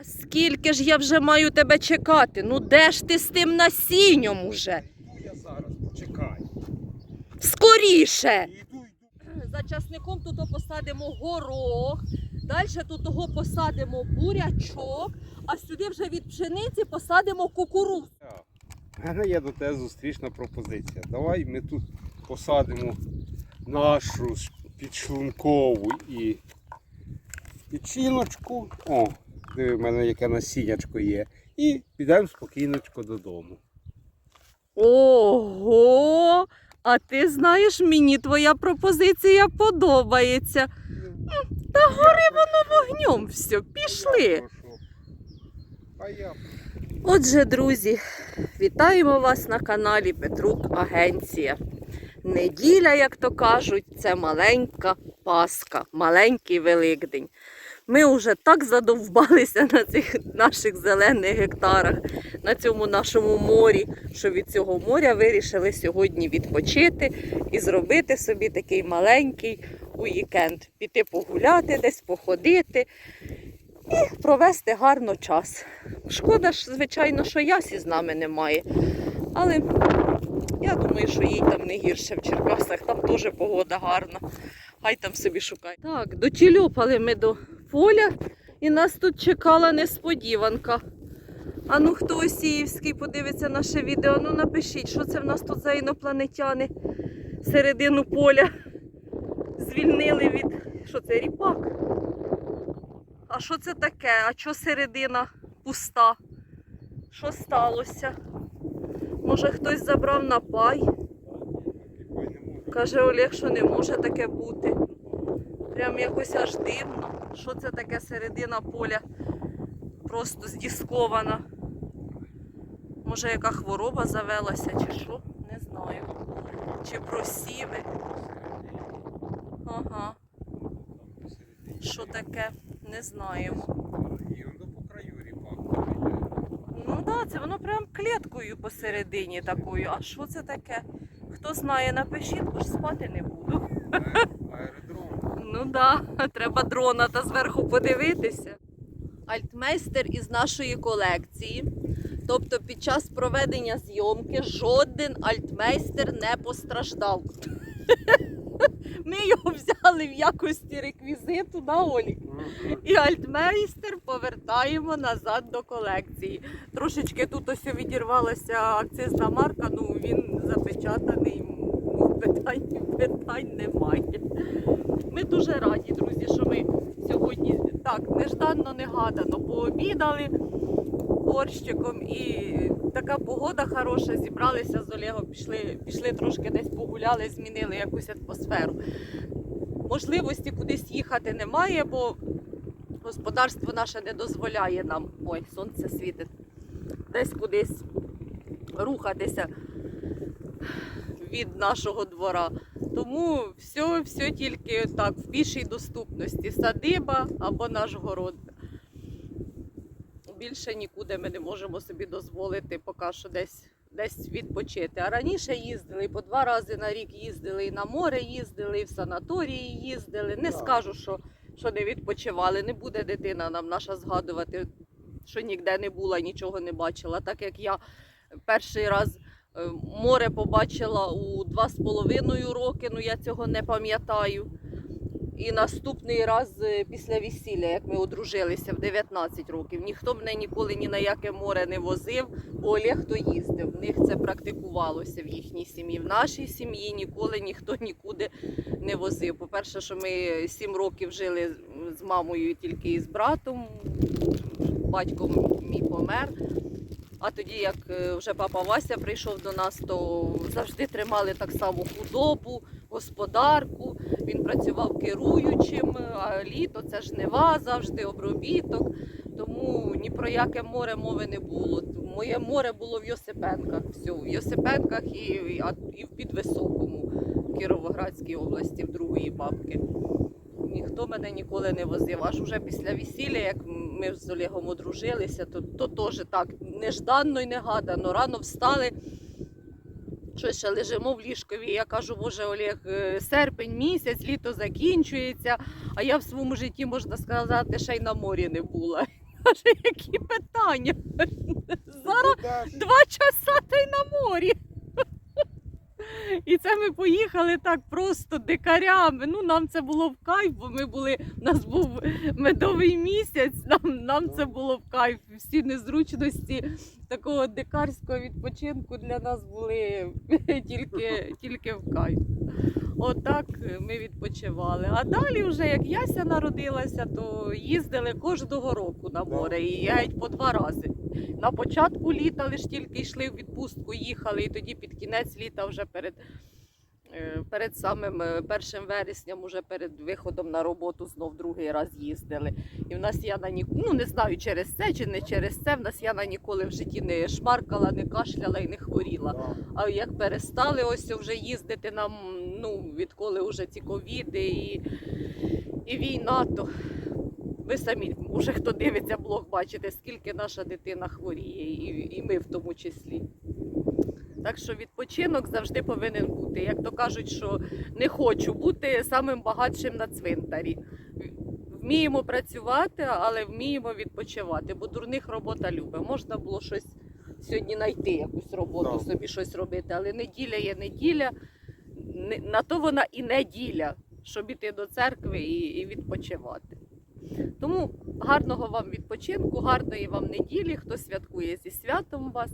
А скільки ж я вже маю тебе чекати? Ну де ж ти з тим насінням уже? Я зараз, почекай. Скоріше! За часником тут посадимо горох, далі тут того посадимо бурячок, а сюди вже від пшениці посадимо кукурудзу. Є до тебе зустрічна пропозиція. Давай ми тут посадимо нашу підшлункову і печіночку. О, в мене яке насіннячко є. І підемо спокійночко додому. Ого! А ти знаєш, мені твоя пропозиція подобається. Та гори воно вогнем все, пішли. Отже, друзі, вітаємо вас на каналі Петрук Агенція. Неділя, як то кажуть, це маленька Пасха, маленький Великдень. Ми вже так задовбалися на цих наших зелених гектарах, на цьому нашому морі, що від цього моря вирішили сьогодні відпочити і зробити собі такий маленький уікенд. Піти погуляти, десь походити і провести гарно час. Шкода ж, звичайно, що Ясі з нами немає. Але я думаю, що їй там не гірше в Черкасах, там теж погода гарна. Хай там собі шукає. Так, дотільопали ми до поля і нас тут чекала несподіванка. А ну хто Осіївський подивиться наше відео, ну напишіть, що це в нас тут за інопланетяни середину поля звільнили від. Що це ріпак? А що це таке? А чого середина пуста? Що сталося? Може хтось забрав напай? Каже Олег, що не може таке бути. Прям якось аж дивно. Що це таке середина поля? Просто здіскована. Може, яка хвороба завелася, чи що? Не знаю. Чи просіви. Ага. Що таке? Не знаємо. Ну так, да, це воно прям кліткою посередині такою. А що це таке? Хто знає, напишіть, бо ж спати не буду. Ну да, треба дрона та зверху подивитися. Альтмейстер із нашої колекції. Тобто під час проведення зйомки жоден альтмейстер не постраждав. Ми його взяли в якості реквізиту на Олік. І альтмейстер повертаємо назад до колекції. Трошечки тут ось відірвалася акцизна марка, ну він запечатаний, ну, питань, питань немає. Ми дуже раді, друзі, що ми сьогодні так нежданно, негадано пообідали борщиком і така погода хороша, зібралися з Олегом, пішли, пішли трошки десь погуляли, змінили якусь атмосферу. Можливості кудись їхати немає, бо господарство наше не дозволяє нам. Ой, сонце світить. Десь кудись рухатися від нашого двора. Тому все, все тільки так, в пішій доступності. Садиба або наш город. Більше нікуди ми не можемо собі дозволити поки що десь, десь відпочити. А раніше їздили по два рази на рік їздили і на море їздили, і в санаторії їздили. Не скажу, що, що не відпочивали. Не буде дитина нам наша згадувати, що ніде не була, нічого не бачила. Так як я перший раз море побачила у два з половиною роки, ну я цього не пам'ятаю. І наступний раз е, після весілля, як ми одружилися в 19 років, ніхто мене ніколи ні на яке море не возив, бо Олег то їздив. В них це практикувалося в їхній сім'ї. В нашій сім'ї ніколи ніхто нікуди не возив. По-перше, що ми 7 років жили з мамою тільки і з братом, батько мій помер. А тоді, як е, вже папа Вася прийшов до нас, то завжди тримали так само худобу, господарку. Він працював керуючим, а літо це жнива, завжди обробіток. Тому ні про яке море мови не було. Моє море було в Йосипенках. Все, в Йосипенках і, і в Підвисокому, в Кіровоградській області, в другої бабки. Ніхто мене ніколи не возив. Аж уже після весілля, як ми з Олегом одружилися, то, то теж так нежданно і негадано. Рано встали. Щось ще лежимо в ліжкові. Я кажу, боже Олег, е, серпень місяць, літо закінчується, а я в своєму житті, можна сказати, ще й на морі не була. каже, які питання? Зараз два часа та й на морі. І це ми поїхали так просто дикарями. Ну, нам це було в кайф, бо ми були, у нас був медовий місяць, нам, нам це було в кайф. Всі незручності такого дикарського відпочинку для нас були тільки, тільки в кайф. Отак ми відпочивали. А далі, вже як Яся народилася, то їздили кожного року на море і геть по два рази. На початку літа лише тільки йшли в відпустку, їхали, і тоді під кінець літа, вже перед, е, перед самим е, першим вересням, уже перед виходом на роботу, знов другий раз їздили. І в нас Яна ні, ну не знаю, через це чи не через це. В нас Яна ніколи в житті не шмаркала, не кашляла і не хворіла. А як перестали ось вже їздити нам, ну відколи вже ці ковіди і, і війна, то ви самі, уже хто дивиться блог, бачите, скільки наша дитина хворіє, і, і ми в тому числі. Так що відпочинок завжди повинен бути. Як то кажуть, що не хочу бути самим багатшим на цвинтарі. Вміємо працювати, але вміємо відпочивати, бо дурних робота любить. Можна було щось сьогодні знайти, якусь роботу, Так. собі щось робити, але неділя є неділя. На то вона і неділя, щоб іти до церкви і, і відпочивати. Тому гарного вам відпочинку, гарної вам неділі, хто святкує зі святом вас.